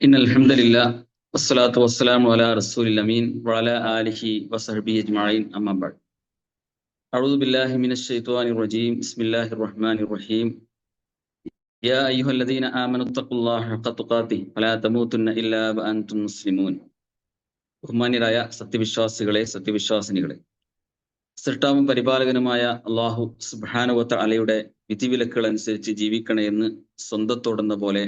إن الحمد لله والصلاة والسلام على رسول الأمين وعلى آله وصحبه أجمعين أما بعد أعوذ بالله من الشيطان الرجيم بسم الله الرحمن الرحيم يا أيها الذين آمنوا اتقوا الله حق تقاته ولا تموتن إلا وأنتم مسلمون ബഹുമാന്യരായ സത്യവിശ്വാസികളെ സത്യവിശ്വാസിനികളെ സൃഷ്ടാവും പരിപാലകനുമായ അള്ളാഹു സുബാനുവത്ത അലയുടെ വിധിവിലക്കുകൾ അനുസരിച്ച് ജീവിക്കണേ എന്ന് സ്വന്തത്തോടെന്ന പോലെ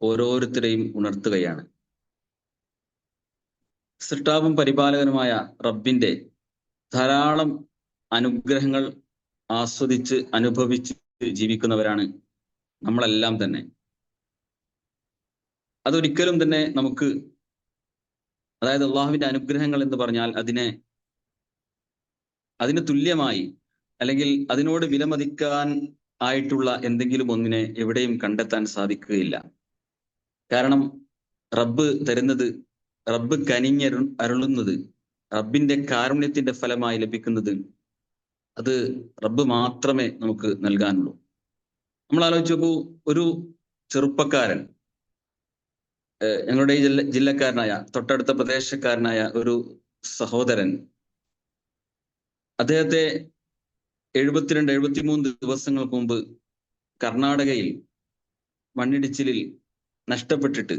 ഓരോരുത്തരെയും ഉണർത്തുകയാണ്. സൃഷ്ടാവും പരിപാലകനുമായ റബ്ബിന്റെ ധാരാളം അനുഗ്രഹങ്ങൾ ആസ്വദിച്ച് അനുഭവിച്ച് ജീവിക്കുന്നവരാണ് നമ്മളെല്ലാം തന്നെ. അതൊരിക്കലും തന്നെ നമുക്ക് അതായത് അള്ളാഹുവിന്റെ അനുഗ്രഹങ്ങൾ എന്ന് പറഞ്ഞാൽ അതിനെ അതിന് തുല്യമായി അല്ലെങ്കിൽ അതിനോട് വിലമതിക്കാൻ ആയിട്ടുള്ള എന്തെങ്കിലും ഒന്നിനെ എവിടെയും കണ്ടെത്താൻ സാധിക്കുകയില്ല. കാരണം റബ്ബ് തരുന്നത് റബ്ബ് കനിഞ്ഞരു അരുളുന്നത് റബ്ബിന്റെ കാരുണ്യത്തിന്റെ ഫലമായി ലഭിക്കുന്നത് അത് റബ്ബ് മാത്രമേ നമുക്ക് നൽകാനുള്ളൂ. നമ്മൾ ആലോചിച്ച് നോക്കൂ ഒരു ചെറുപ്പക്കാരൻ ഞങ്ങളുടെ ഈ ജില്ല ജില്ലക്കാരനായ തൊട്ടടുത്ത പ്രദേശക്കാരനായ ഒരു സഹോദരൻ അദ്ദേഹത്തെ എഴുപത്തിരണ്ട് എഴുപത്തിമൂന്ന് ദിവസങ്ങൾക്ക് മുമ്പ് കർണാടകയിൽ മണ്ണിടിച്ചിലിൽ നഷ്ടപ്പെട്ടിട്ട്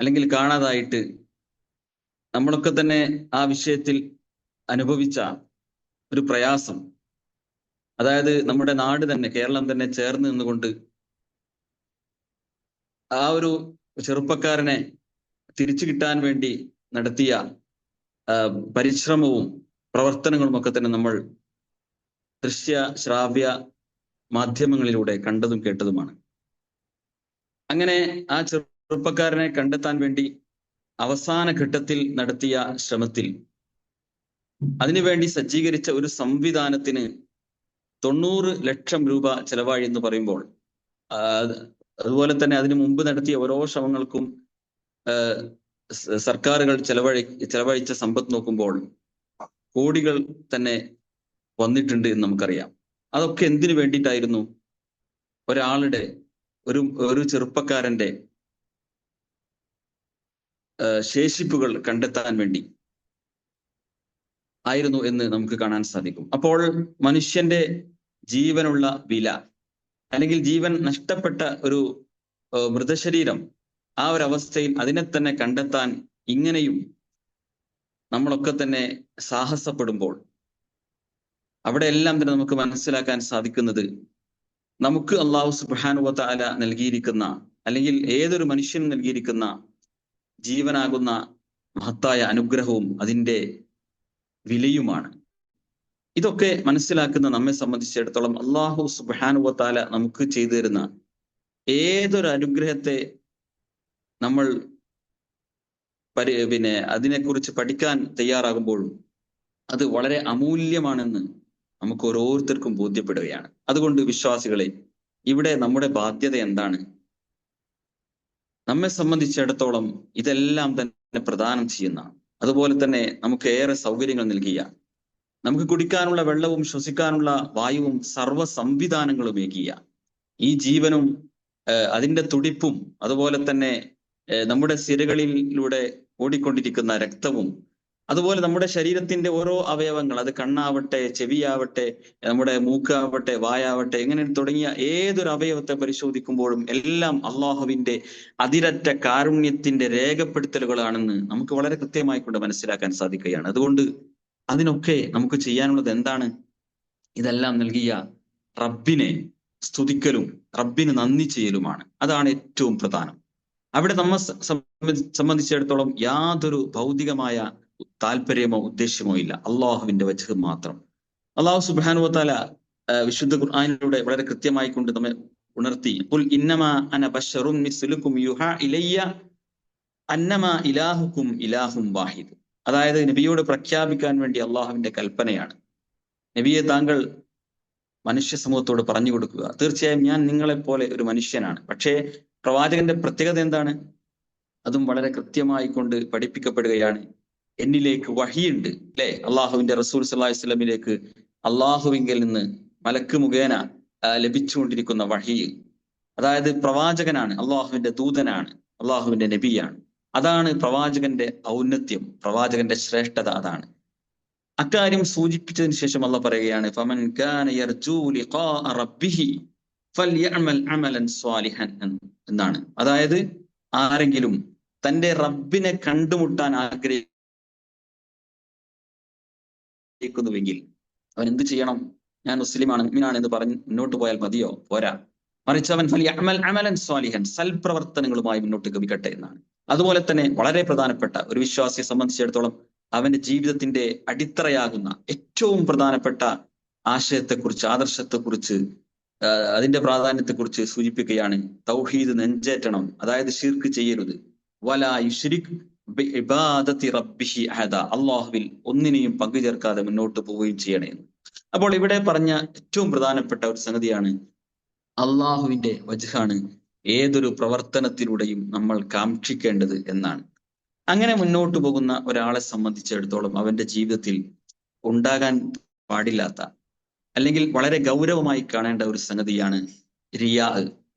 അല്ലെങ്കിൽ കാണാതായിട്ട് നമ്മളൊക്കെ തന്നെ ആ വിഷയത്തിൽ അനുഭവിച്ച ഒരു പ്രയാസം. അതായത് നമ്മുടെ നാട് തന്നെ കേരളം തന്നെ ചേർന്ന് നിന്നുകൊണ്ട് ആ ഒരു ചെറുപ്പക്കാരനെ തിരിച്ചു കിട്ടാൻ വേണ്ടി നടത്തിയ പരിശ്രമവും പ്രവർത്തനങ്ങളും ഒക്കെ തന്നെ നമ്മൾ ദൃശ്യ ശ്രാവ്യ മാധ്യമങ്ങളിലൂടെ കണ്ടതും കേട്ടതുമാണ്. അങ്ങനെ ആ ചെറുപ്പക്കാരനെ കണ്ടെത്താൻ വേണ്ടി അവസാന ഘട്ടത്തിൽ നടത്തിയ ശ്രമത്തിൽ അതിനുവേണ്ടി സജ്ജീകരിച്ച ഒരു സംവിധാനത്തിന് തൊണ്ണൂറ് ലക്ഷം രൂപ ചെലവായി എന്ന് പറയുമ്പോൾ അതുപോലെ തന്നെ അതിനു മുമ്പ് നടത്തിയ ഓരോ ശ്രമങ്ങൾക്കും സർക്കാരുകൾ ചെലവഴി ചെലവഴിച്ച സമ്പത്ത് നോക്കുമ്പോൾ കോടികൾ തന്നെ വന്നിട്ടുണ്ട് എന്ന് നമുക്കറിയാം. അതൊക്കെ എന്തിനു വേണ്ടിയിട്ടായിരുന്നു? ഒരാളുടെ ഒരു ഒരു ചെറുപ്പക്കാരന്റെ ശേഷിപ്പുകൾ കണ്ടെത്താൻ വേണ്ടി ആയിരുന്നു എന്ന് നമുക്ക് കാണാൻ സാധിക്കും. അപ്പോൾ മനുഷ്യന്റെ ജീവനുള്ള വില അല്ലെങ്കിൽ ജീവൻ നഷ്ടപ്പെട്ട ഒരു മൃതശരീരം ആ ഒരു അവസ്ഥയിൽ അതിനെ തന്നെ കണ്ടെത്താൻ ഇങ്ങനെയും നമ്മളൊക്കെ തന്നെ സാഹസപ്പെടുമ്പോൾ അവിടെ എല്ലാം തന്നെ നമുക്ക് മനസ്സിലാക്കാൻ സാധിക്കുന്നത് നമുക്ക് അള്ളാഹു സുബാനുവത്ത അല നൽകിയിരിക്കുന്ന അല്ലെങ്കിൽ ഏതൊരു മനുഷ്യനും നൽകിയിരിക്കുന്ന ജീവനാകുന്ന മഹത്തായ അനുഗ്രഹവും അതിന്റെ വിലയുമാണ്. ഇതൊക്കെ മനസ്സിലാക്കുന്ന നമ്മെ സംബന്ധിച്ചിടത്തോളം അള്ളാഹു സുബാനുവത്താല നമുക്ക് ചെയ്തു തരുന്ന ഏതൊരു അനുഗ്രഹത്തെ നമ്മൾ പരി പിന്നെ അതിനെക്കുറിച്ച് പഠിക്കാൻ തയ്യാറാകുമ്പോഴും അത് വളരെ അമൂല്യമാണെന്ന് നമുക്ക് ഓരോരുത്തർക്കും ബോധ്യപ്പെടുകയാണ്. അതുകൊണ്ട് വിശ്വാസികളെ ഇവിടെ നമ്മുടെ ബാധ്യത എന്താണ്? നമ്മെ സംബന്ധിച്ചിടത്തോളം ഇതെല്ലാം തന്നെ പ്രദാനം ചെയ്യുന്ന അതുപോലെ തന്നെ നമുക്ക് ഏറെ സൗകര്യങ്ങൾ നൽകിയ നമുക്ക് കുടിക്കാനുള്ള വെള്ളവും ശ്വസിക്കാനുള്ള വായുവും സർവ സംവിധാനങ്ങളും ഏകിയ ഈ ജീവനും അതിന്റെ തുടിപ്പും അതുപോലെ തന്നെ നമ്മുടെ സിരകളിലൂടെ ഓടിക്കൊണ്ടിരിക്കുന്ന രക്തവും അതുപോലെ നമ്മുടെ ശരീരത്തിന്റെ ഓരോ അവയവങ്ങൾ അത് കണ്ണാവട്ടെ ചെവിയാവട്ടെ നമ്മുടെ മൂക്കാവട്ടെ വായാവട്ടെ ഇങ്ങനെ തുടങ്ങിയ ഏതൊരു അവയവത്തെ പരിശോധിക്കുമ്പോഴും എല്ലാം അള്ളാഹുവിന്റെ അതിരറ്റ കാരുണ്യത്തിന്റെ രേഖപ്പെടുത്തലുകളാണെന്ന് നമുക്ക് വളരെ കൃത്യമായി കൊണ്ട് മനസ്സിലാക്കാൻ സാധിക്കുകയാണ്. അതുകൊണ്ട് അതിനൊക്കെ നമുക്ക് ചെയ്യാനുള്ളത് എന്താണ്? ഇതെല്ലാം നൽകിയ റബ്ബിനെ സ്തുതിക്കലും റബ്ബിന് നന്ദി ചെയ്യലുമാണ്. അതാണ് ഏറ്റവും പ്രധാനം. അവിടെ നമ്മെ സംബന്ധിച്ചിടത്തോളം യാതൊരു ഭൗതികമായ താല്പര്യമോ ഉദ്ദേശ്യമോ ഇല്ല. അള്ളാഹുവിന്റെ വജഹ് മാത്രം. അള്ളാഹു സുബാനുവത്താല വിശുദ്ധ ഖുർആാനിലൂടെ വളരെ കൃത്യമായി കൊണ്ട് നമ്മെ ഉണർത്തി. ഇലാഹുക്കും ഇലാഹും വാഹിദ്. അതായത് നബിയോട് പ്രഖ്യാപിക്കാൻ വേണ്ടി അള്ളാഹുവിന്റെ കൽപ്പനയാണ്. നബിയെ താങ്കൾ മനുഷ്യ സമൂഹത്തോട് പറഞ്ഞു കൊടുക്കുക. തീർച്ചയായും ഞാൻ നിങ്ങളെ പോലെ ഒരു മനുഷ്യനാണ്. പക്ഷേ പ്രവാചകന്റെ പ്രത്യേകത എന്താണ്? അതും വളരെ കൃത്യമായി കൊണ്ട് പഠിപ്പിക്കപ്പെടുകയാണ്. എന്നിലേക്ക് വഹിയുണ്ട് അല്ലെ? അള്ളാഹുവിന്റെ റസൂൽ സല്ലാഹു വസ്ലമിലേക്ക് അള്ളാഹുവിങ്കിൽ നിന്ന് മലക്ക് മുഖേന ലഭിച്ചുകൊണ്ടിരിക്കുന്ന വഹി. അതായത് പ്രവാചകനാണ് അള്ളാഹുവിന്റെ ദൂതനാണ് അള്ളാഹുവിന്റെ നബിയാണ്. അതാണ് പ്രവാചകന്റെ ഔന്നത്യം പ്രവാചകന്റെ ശ്രേഷ്ഠത അതാണ്. അക്കാര്യം സൂചിപ്പിച്ചതിന് ശേഷം അള്ള പറയുകയാണ് ഫമൻ എന്നാണ്. അതായത് ആരെങ്കിലും തന്റെ റബ്ബിനെ കണ്ടുമുട്ടാൻ ആഗ്രഹിക്കുന്നുവെങ്കിൽ അവൻ എന്ത് ചെയ്യണം? ഞാൻ മുസ്ലിമാണ് മുസ്ലിമാണ് എന്ന് പറഞ്ഞ് മുന്നോട്ട് പോയാൽ മതിയോ? പോരാ. മറിച്ച് അവൻ ഫലിയഅമൽ അമലൻ സൽപ്രവർത്തനങ്ങളുമായി മുന്നോട്ട് ഗമിക്കട്ടെ എന്നാണ്. അതുപോലെ തന്നെ വളരെ പ്രധാനപ്പെട്ട ഒരു വിശ്വാസിയെ സംബന്ധിച്ചിടത്തോളം അവന്റെ ജീവിതത്തിന്റെ അടിത്തറയാകുന്ന ഏറ്റവും പ്രധാനപ്പെട്ട ആശയത്തെക്കുറിച്ച് ആദർശത്തെക്കുറിച്ച് അതിന്റെ പ്രാധാന്യത്തെക്കുറിച്ച് സൂചിപ്പിക്കുകയാണ് തൗഹീദ് നെഞ്ചേറ്റണം. അതായത് ഷിർക്ക് ചെയ്യരുത്. വലാ യുശ്രിക് ഇബാദത്തി റബ്ബിഹി അഹദ. അള്ളാഹുവിൽ ഒന്നിനെയും പങ്കു ചേർക്കാതെ മുന്നോട്ട് പോവുകയും ചെയ്യണേ അപ്പോൾ ഇവിടെ പറഞ്ഞ ഏറ്റവും പ്രധാനപ്പെട്ട ഒരു സംഗതിയാണ് അള്ളാഹുവിന്റെ വജഹാണ് ഏതൊരു പ്രവർത്തനത്തിലൂടെയും നമ്മൾ കാക്ഷിക്കേണ്ടത് എന്നാണ്. അങ്ങനെ മുന്നോട്ട് പോകുന്ന ഒരാളെ സംബന്ധിച്ചിടത്തോളം അവന്റെ ജീവിതത്തിൽ ഉണ്ടാകാൻ പാടില്ലാത്ത അല്ലെങ്കിൽ വളരെ ഗൗരവമായി കാണേണ്ട ഒരു സംഗതിയാണ് റിയാ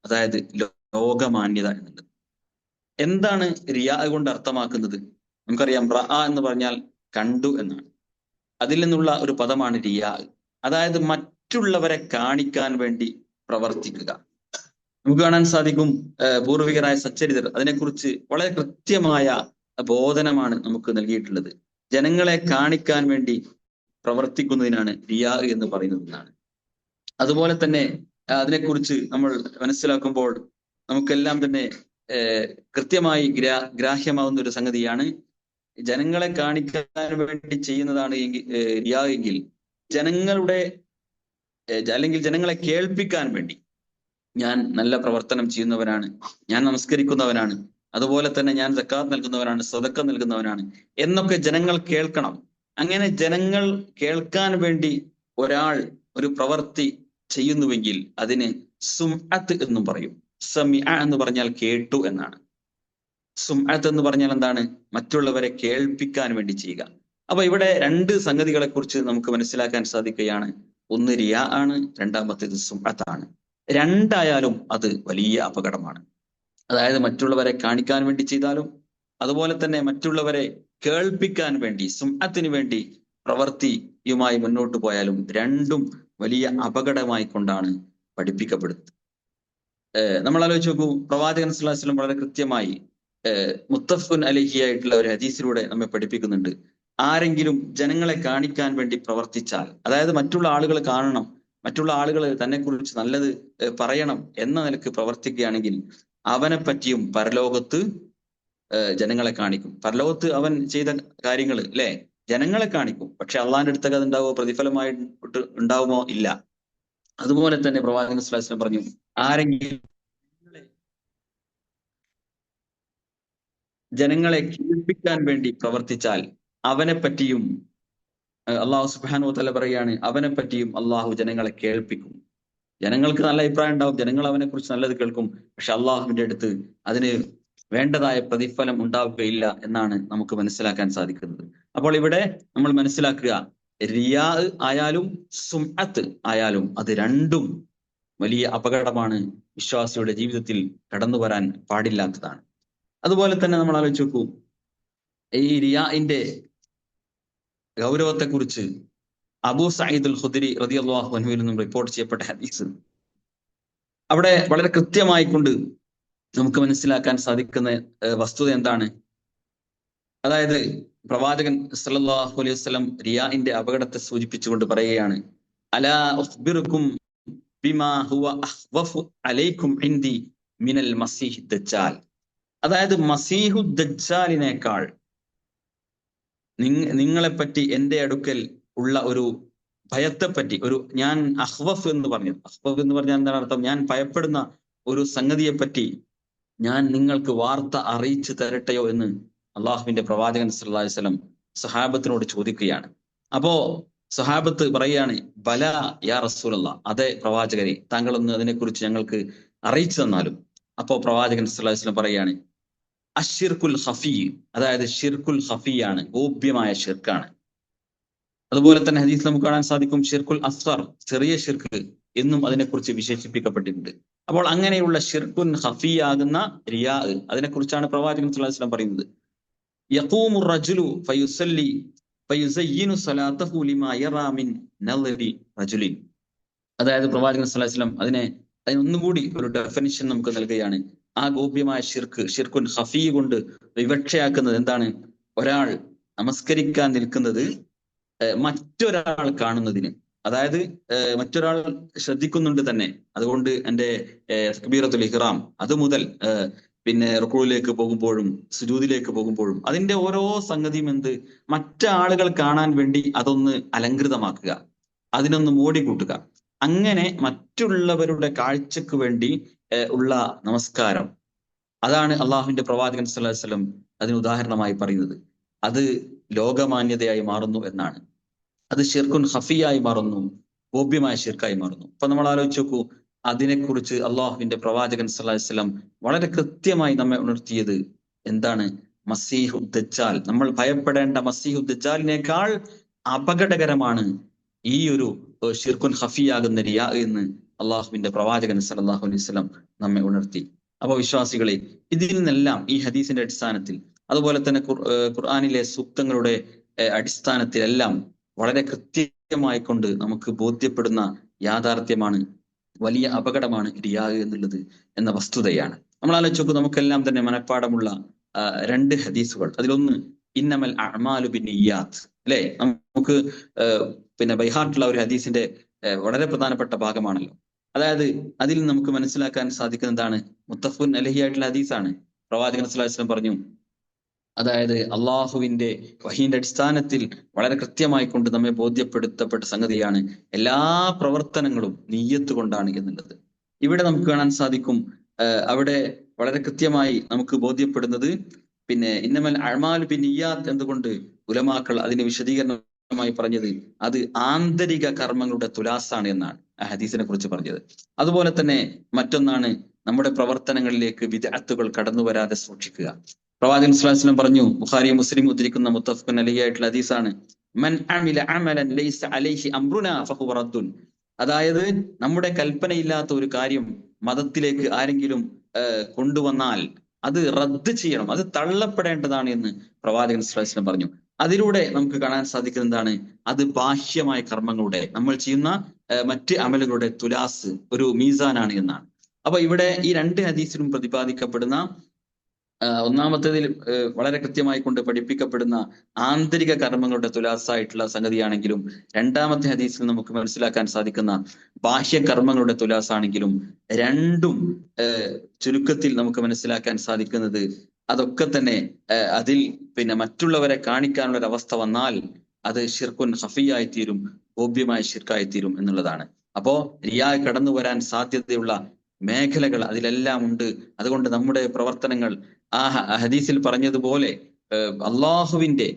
അതായത് ലോകമാന്യത എന്നുള്ളത്. എന്താണ് റിയാ കൊണ്ട് അർത്ഥമാക്കുന്നത്? നമുക്കറിയാം റ എന്ന് പറഞ്ഞാൽ കണ്ടു എന്നാണ്. അതിൽ നിന്നുള്ള ഒരു പദമാണ് റിയാ. അതായത് മറ്റുള്ളവരെ കാണിക്കാൻ വേണ്ടി പ്രവർത്തിക്കുക. നമുക്ക് കാണാൻ സാധിക്കും പൂർവികരായ സച്ചരിതർ അതിനെക്കുറിച്ച് വളരെ കൃത്യമായ ബോധനമാണ് നമുക്ക് നൽകിയിട്ടുള്ളത്. ജനങ്ങളെ കാണിക്കാൻ വേണ്ടി പ്രവർത്തിക്കുന്നതിനാണ് റിയാ എന്ന് പറയുന്നത് എന്നാണ്. അതുപോലെ തന്നെ അതിനെക്കുറിച്ച് നമ്മൾ മനസ്സിലാക്കുമ്പോൾ നമുക്കെല്ലാം തന്നെ കൃത്യമായി ഗ്രാ ഗ്രാഹ്യമാവുന്ന ഒരു സംഗതിയാണ്. ജനങ്ങളെ കാണിക്കാൻ വേണ്ടി ചെയ്യുന്നതാണ് എങ്കിൽ ജനങ്ങളുടെ അല്ലെങ്കിൽ ജനങ്ങളെ കേൾപ്പിക്കാൻ വേണ്ടി ഞാൻ നല്ല പ്രവർത്തനം ചെയ്യുന്നവനാണ്. ഞാൻ നമസ്കരിക്കുന്നവനാണ്. അതുപോലെ തന്നെ ഞാൻ സക്കാത്ത് നൽകുന്നവനാണ് സ്വതക്കം നൽകുന്നവനാണ് എന്നൊക്കെ ജനങ്ങൾ കേൾക്കണം. അങ്ങനെ ജനങ്ങൾ കേൾക്കാൻ വേണ്ടി ഒരാൾ ഒരു പ്രവൃത്തി ചെയ്യുന്നുവെങ്കിൽ അതിന് സുംഅത്ത് എന്നും പറയും. സമിഅ എന്ന് പറഞ്ഞാൽ കേട്ടു എന്നാണ്. എന്ന് പറഞ്ഞാൽ എന്താണ്? മറ്റുള്ളവരെ കേൾപ്പിക്കാൻ വേണ്ടി ചെയ്യുക. അപ്പൊ ഇവിടെ രണ്ട് സംഗതികളെ കുറിച്ച് നമുക്ക് മനസ്സിലാക്കാൻ സാധിക്കുകയാണ്. ഒന്ന് റിയ ആണ് രണ്ടാമത്തേത് സുംഅത്താണ് രണ്ടായാലും അത് വലിയ അപകടമാണ്. അതായത് മറ്റുള്ളവരെ കാണിക്കാൻ വേണ്ടി ചെയ്താലും അതുപോലെ തന്നെ മറ്റുള്ളവരെ കേൾപ്പിക്കാൻ വേണ്ടി സുംഅത്തിന് വേണ്ടി പ്രവൃത്തിയുമായി മുന്നോട്ട് പോയാലും രണ്ടും വലിയ അപകടമായി കൊണ്ടാണ് പഠിപ്പിക്കപ്പെടുന്നത്. നമ്മൾ ആലോചിച്ച് നോക്കൂ പ്രവാചകൻ സ്വലാസ്ലം വളരെ കൃത്യമായി മുത്തഫുൻ അലഹി ആയിട്ടുള്ള ഒരു ഹദീസിലൂടെ നമ്മെ പഠിപ്പിക്കുന്നുണ്ട്. ആരെങ്കിലും ജനങ്ങളെ കാണിക്കാൻ വേണ്ടി പ്രവർത്തിച്ചാൽ അതായത് മറ്റുള്ള ആളുകൾ കാണണം മറ്റുള്ള ആളുകൾ തന്നെ കുറിച്ച് നല്ലത് പറയണം എന്ന നിലയ്ക്ക് പ്രവർത്തിക്കുകയാണെങ്കിൽ അവനെ പറ്റിയും പരലോകത്ത് ജനങ്ങളെ കാണിക്കും. പരലോകത്ത് അവൻ ചെയ്ത കാര്യങ്ങൾ അല്ലെ? ജനങ്ങളെ കാണിക്കും. പക്ഷെ അള്ളാഹിന്റെ അടുത്തൊക്കെ അത് ഉണ്ടാവുമോ പ്രതിഫലമായിട്ട് ഉണ്ടാവുമോ? ഇല്ല. അതുപോലെ തന്നെ പ്രവാചകൻ സ്വലാസ്ലം പറഞ്ഞു ആരെങ്കിലും ജനങ്ങളെ കീഴ്പ്പിക്കാൻ വേണ്ടി പ്രവർത്തിച്ചാൽ അവനെ പറ്റിയും അള്ളാഹു സുബാനു തല പറയാണ് അവനെ പറ്റിയും അള്ളാഹു ജനങ്ങളെ കേൾപ്പിക്കും. ജനങ്ങൾക്ക് നല്ല അഭിപ്രായം ഉണ്ടാവും ജനങ്ങൾ അവനെ കുറിച്ച് നല്ലത് കേൾക്കും പക്ഷെ അള്ളാഹുവിന്റെ അടുത്ത് അതിന് വേണ്ടതായ പ്രതിഫലം ഉണ്ടാവുകയില്ല എന്നാണ് നമുക്ക് മനസ്സിലാക്കാൻ സാധിക്കുന്നത്. അപ്പോൾ ഇവിടെ നമ്മൾ മനസ്സിലാക്കുക റിയാ ആയാലും സുംഅത്ത് ആയാലും അത് രണ്ടും വലിയ അപകടമാണ് വിശ്വാസിയുടെ ജീവിതത്തിൽ കടന്നു വരാൻ പാടില്ലാത്തതാണ്. അതുപോലെ തന്നെ നമ്മൾ ആലോചിച്ച് നോക്കൂ. ഈ റിയാഇന്റെ ഗൗരവത്തെക്കുറിച്ച് അബൂ സയ്യിദുൽ ഹുദരി റതി അള്ളാഹു അനുവിൽ നിന്നും റിപ്പോർട്ട് ചെയ്യപ്പെട്ട ഹദീസ്. അവിടെ വളരെ കൃത്യമായി കൊണ്ട് നമുക്ക് മനസ്സിലാക്കാൻ സാധിക്കുന്ന വസ്തുത എന്താണ്? അതായത് പ്രവാചകൻ സല്ലല്ലാഹു അലൈഹി വസല്ലം റിയാഇന്റെ അപകടത്തെ സൂചിപ്പിച്ചുകൊണ്ട് പറയുകയാണ് അലാ ഉഖ്ബിറുക്കും ബിമാ ഹുവ അഖ്വഫു അലൈക്കും ഇൻദി മിനൽ മസീഹ് ദജ്ജാൽ. അതായത് മസീഹു ദജ്ജാലിനേക്കാൾ നിങ്ങളെ പറ്റി എന്റെ അടുക്കൽ ഉള്ള ഒരു ഭയത്തെപ്പറ്റി ഒരു ഞാൻ അഹ്വഫ് എന്ന് പറഞ്ഞു. അഹ്വഫ് എന്ന് പറഞ്ഞാൽ എന്താണ് അർത്ഥം? ഞാൻ ഭയപ്പെടുന്ന ഒരു സംഗതിയെ പറ്റി ഞാൻ നിങ്ങൾക്ക് വാർത്ത അറിയിച്ചു തരട്ടെയോ എന്ന് അള്ളാഹുവിന്റെ പ്രവാചകൻ സല്ലല്ലാഹു അലൈഹി വസല്ലം സഹാബത്തിനോട് ചോദിക്കുകയാണ്. അപ്പോ സഹാബത്ത് പറയുകയാണ് ബല യാ റസൂലല്ല. അതെ പ്രവാചകരെ താങ്കളൊന്ന് അതിനെക്കുറിച്ച് ഞങ്ങൾക്ക് അറിയിച്ചു തന്നാലും. അപ്പോ പ്രവാചകൻ സല്ലല്ലാഹു അലൈഹി വസല്ലം പറയുകയാണ് അഷിർക്കുൽ ഹഫി അതായത് ഷിർക്കുൽ ഹഫിയാണ് ഗോപ്യമായ ഷിർക്കാണ് അതുപോലെ തന്നെ ഹദീസ് നമുക്ക് കാണാൻ സാധിക്കും ഷിർക്കുൽ അസ്വർ ചെറിയ ഷിർക്ക് എന്നും അതിനെക്കുറിച്ച് വിശേഷിപ്പിക്കപ്പെട്ടിട്ടുണ്ട്. അപ്പോൾ അങ്ങനെയുള്ള ഷിർക്കുൻ ഹഫിയാകുന്ന റിയാ അതിനെക്കുറിച്ചാണ് പ്രവാചകൻ സുല്ലാസ്ലം പറയുന്നത്. യഖൂമു റജുലു ഫയുസല്ലി ഫയുസയ്യിനു സ്വലാത്തഹു ലിമാ യറാ മിൻ നളരി അതായത് പ്രവാചകൻ സല്ലല്ലാഹു അതിനെ അതിനൊന്നുകൂടി ഒരു ഡെഫിനിഷൻ നമുക്ക് നൽകുകയാണ്. ആ ഗോപ്യമായ ഷിർക്ക് ഷിർക്കുൻ ഹഫീ കൊണ്ട് വിവക്ഷയാക്കുന്നത് എന്താണ്? ഒരാൾ നമസ്കരിക്കാൻ നിൽക്കുന്നത് മറ്റൊരാൾ കാണുന്നതിന്. അതായത് മറ്റൊരാൾ ശ്രദ്ധിക്കുന്നുണ്ട് തന്നെ. അതുകൊണ്ട് എന്റെ തക്ബീറത്തുൽ ഇഹ്റാം അത് മുതൽ ഏഹ് പിന്നെ റുക്കുവിലേക്ക് പോകുമ്പോഴും സുജൂദിലേക്ക് പോകുമ്പോഴും അതിന്റെ ഓരോ സംഗതിയും എന്ത്? മറ്റാളുകൾ കാണാൻ വേണ്ടി അതൊന്ന് അലങ്കൃതമാക്കുക അതിനൊന്ന് മോടി കൂട്ടുക അങ്ങനെ മറ്റുള്ളവരുടെ കാഴ്ചക്ക് വേണ്ടി ഉള്ള നമസ്കാരം. അതാണ് അള്ളാഹുവിന്റെ പ്രവാചകൻ സല്ലല്ലാഹു അലൈഹി വസല്ലം അതിന് ഉദാഹരണമായി പറയുന്നത്. അത് ലോകമാന്യതയായി മാറുന്നു എന്നാണ്. അത് ഷിർഖുൻ ഹഫിയായി മാറുന്നു. ഗോപ്യമായ ഷിർക്കായി മാറുന്നു. അപ്പൊ നമ്മൾ ആലോചിച്ച് നോക്കൂ അതിനെക്കുറിച്ച് അള്ളാഹുവിന്റെ പ്രവാചകൻ വസല്ലം വളരെ കൃത്യമായി നമ്മെ ഉണർത്തിയത് എന്താണ്? മസീഹു നമ്മൾ ഭയപ്പെടേണ്ട മസീഹു ദജ്ജാലിനേക്കാൾ അപകടകരമാണ് ഈ ഒരു ഷിർഖുൻ ഹഫിയാകുന്ന റിയ എന്ന് അള്ളാഹുവിന്റെ പ്രവാചകൻ സല്ലാഹു അലൈഹി വസല്ലം നമ്മെ ഉണർത്തി. അപ്പൊ വിശ്വാസികളെ ഇതിൽ നിന്നെല്ലാം ഈ ഹദീസിന്റെ അടിസ്ഥാനത്തിൽ അതുപോലെ തന്നെ ഖുർആാനിലെ സൂക്തങ്ങളുടെ അടിസ്ഥാനത്തിലെല്ലാം വളരെ കൃത്യമായി കൊണ്ട് നമുക്ക് ബോധ്യപ്പെടുന്ന യാഥാർത്ഥ്യമാണ് വലിയ അപകടമാണ് റിയാ എന്നുള്ളത് എന്ന വസ്തുതയാണ്. നമ്മൾ ആലോചിച്ചപ്പോൾ നമുക്കെല്ലാം തന്നെ മനഃപ്പാടമുള്ള രണ്ട് ഹദീസുകൾ. അതിലൊന്ന് ഇന്നമൽ അഹ്മാലു ബിൻ ഇയാദ് അല്ലെ? നമുക്ക് പിന്നെ ബൈഹാർട്ടുള്ള ഒരു ഹദീസിന്റെ വളരെ പ്രധാനപ്പെട്ട ഭാഗമാണല്ലോ. അതായത് അതിൽ നമുക്ക് മനസ്സിലാക്കാൻ സാധിക്കുന്നതാണ് മുത്തഫുൻ അലഹി ആയിട്ടുള്ള ഹദീസാണ്. പ്രവാചകൻ വസല്ലം പറഞ്ഞു അതായത് അള്ളാഹുവിന്റെ വഹീന്റെ അടിസ്ഥാനത്തിൽ വളരെ കൃത്യമായി കൊണ്ട് നമ്മെ ബോധ്യപ്പെടുത്തപ്പെട്ട സംഗതിയാണ് എല്ലാ പ്രവർത്തനങ്ങളും നീയത്ത് കൊണ്ടാണ് എന്നുള്ളത്. ഇവിടെ നമുക്ക് കാണാൻ സാധിക്കും അവിടെ വളരെ കൃത്യമായി നമുക്ക് ബോധ്യപ്പെടുന്നത് പിന്നെ ഇന്നമൽ അഴമാൽ പി ഇയാത്ത് എന്തുകൊണ്ട് ഉലമാക്കൾ അതിന് വിശദീകരണമായി പറഞ്ഞത് അത് ആന്തരിക കർമ്മങ്ങളുടെ തുലാസാണ് എന്നാണ് ഹദീസിനെ കുറിച്ച് പറഞ്ഞത്. അതുപോലെ തന്നെ മറ്റൊന്നാണ് നമ്മുടെ പ്രവർത്തനങ്ങളിലേക്ക് വിദഗ്ധത്തുകൾ കടന്നു വരാതെ സൂക്ഷിക്കുക. പ്രവാചകൻ സ്വലം പറഞ്ഞു ബുഖാരി മുസ്ലിം ഉദ്ധരിക്കുന്ന മുത്തഫഖൻ അലൈഹി ആയിട്ടുള്ള ഹദീസാണ് മൻ അമില അമലൻ ലൈസ അലൈഹി റദ്ദുൻ. അതായത് നമ്മുടെ കൽപ്പനയില്ലാത്ത ഒരു കാര്യം മതത്തിലേക്ക് ആരെങ്കിലും കൊണ്ടുവന്നാൽ അത് റദ്ദ് ചെയ്യണം അത് തള്ളപ്പെടേണ്ടതാണ് എന്ന് പ്രവാചകൻ സ്വലം പറഞ്ഞു. അതിലൂടെ നമുക്ക് കാണാൻ സാധിക്കുന്നത് എന്താണ്? അത് ബാഹ്യമായ കർമ്മങ്ങളുടെ നമ്മൾ ചെയ്യുന്ന മറ്റ് അമലുകളുടെ തുലാസ് ഒരു മീസാനാണ് എന്നാണ്. അപ്പൊ ഇവിടെ ഈ രണ്ട് ഹദീസിലും പ്രതിപാദിക്കപ്പെടുന്ന ഒന്നാമത്തേതിൽ വളരെ കൃത്യമായി കൊണ്ട് പഠിപ്പിക്കപ്പെടുന്ന ആന്തരിക കർമ്മങ്ങളുടെ തുലാസായിട്ടുള്ള സംഗതിയാണെങ്കിലും രണ്ടാമത്തെ ഹദീസിൽ നമുക്ക് മനസ്സിലാക്കാൻ സാധിക്കുന്ന ബാഹ്യ കർമ്മങ്ങളുടെ തുലാസാണെങ്കിലും രണ്ടും ചുരുക്കത്തിൽ നമുക്ക് മനസ്സിലാക്കാൻ സാധിക്കുന്നത് അതൊക്കെ തന്നെ അതിൽ പിന്നെ മറ്റുള്ളവരെ കാണിക്കാനുള്ള ഒരു അവസ്ഥ വന്നാൽ അത് ഷിർക്കുൻ ഹഫിയായി തീരും ഗോപ്യമായ ഷിർക്കായി തീരും എന്നുള്ളതാണ്. അപ്പോ റിയായ് കടന്നു വരാൻ സാധ്യതയുള്ള മേഖലകൾ അതിലെല്ലാം ഉണ്ട്. അതുകൊണ്ട് നമ്മുടെ പ്രവർത്തനങ്ങൾ ആ ഹദീസിൽ പറഞ്ഞതുപോലെ അള്ളാഹുവിന്റെ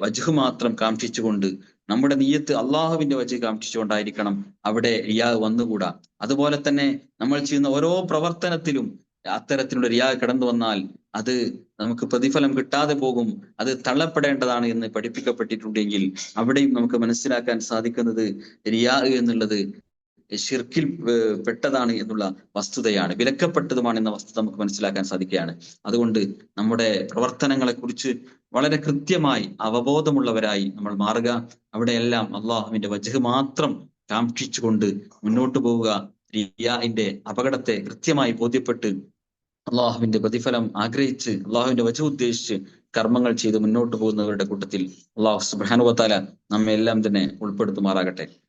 വജ്ഹ് മാത്രം കാംക്ഷിച്ചുകൊണ്ട് നമ്മുടെ നീയത്ത് അള്ളാഹുവിന്റെ വജ്ഹ് കാംക്ഷിച്ചുകൊണ്ടായിരിക്കണം അവിടെ റിയാ വന്നുകൂടാ. അതുപോലെ തന്നെ നമ്മൾ ചെയ്യുന്ന ഓരോ പ്രവർത്തനത്തിലും അത്തരത്തിലുള്ള റിയാ കടന്നു വന്നാൽ അത് നമുക്ക് പ്രതിഫലം കിട്ടാതെ പോകും അത് തള്ളപ്പെടേണ്ടതാണ് എന്ന് പഠിപ്പിക്കപ്പെട്ടിട്ടുണ്ടെങ്കിൽ അവിടെയും നമുക്ക് മനസ്സിലാക്കാൻ സാധിക്കുന്നത് റിയാ എന്നുള്ളത് ഷിർക്കിൽ പെട്ടതാണ് എന്നുള്ള വസ്തുതയാണ് വിലക്കപ്പെട്ടതുമാണ് എന്ന വസ്തുത നമുക്ക് മനസ്സിലാക്കാൻ സാധിക്കുകയാണ്. അതുകൊണ്ട് നമ്മുടെ പ്രവർത്തനങ്ങളെ കുറിച്ച് വളരെ കൃത്യമായി അവബോധമുള്ളവരായി നമ്മൾ മാറുക. അവിടെയെല്ലാം അള്ളാഹുവിന്റെ വജഹ് മാത്രം കാക്ഷിച്ചുകൊണ്ട് മുന്നോട്ട് പോവുക. റിയാഇന്റെ അപകടത്തെ കൃത്യമായി ബോധ്യപ്പെട്ട് അള്ളാഹുവിന്റെ പ്രതിഫലം ആഗ്രഹിച്ച് അള്ളാഹുവിന്റെ വജ ഉദ്ദേശിച്ച് കർമ്മങ്ങൾ ചെയ്ത് മുന്നോട്ട് പോകുന്നവരുടെ കൂട്ടത്തിൽ അള്ളാഹു സുബാനുവത്താല നമ്മെ എല്ലാം തന്നെ ഉൾപ്പെടുത്തുമാറാകട്ടെ.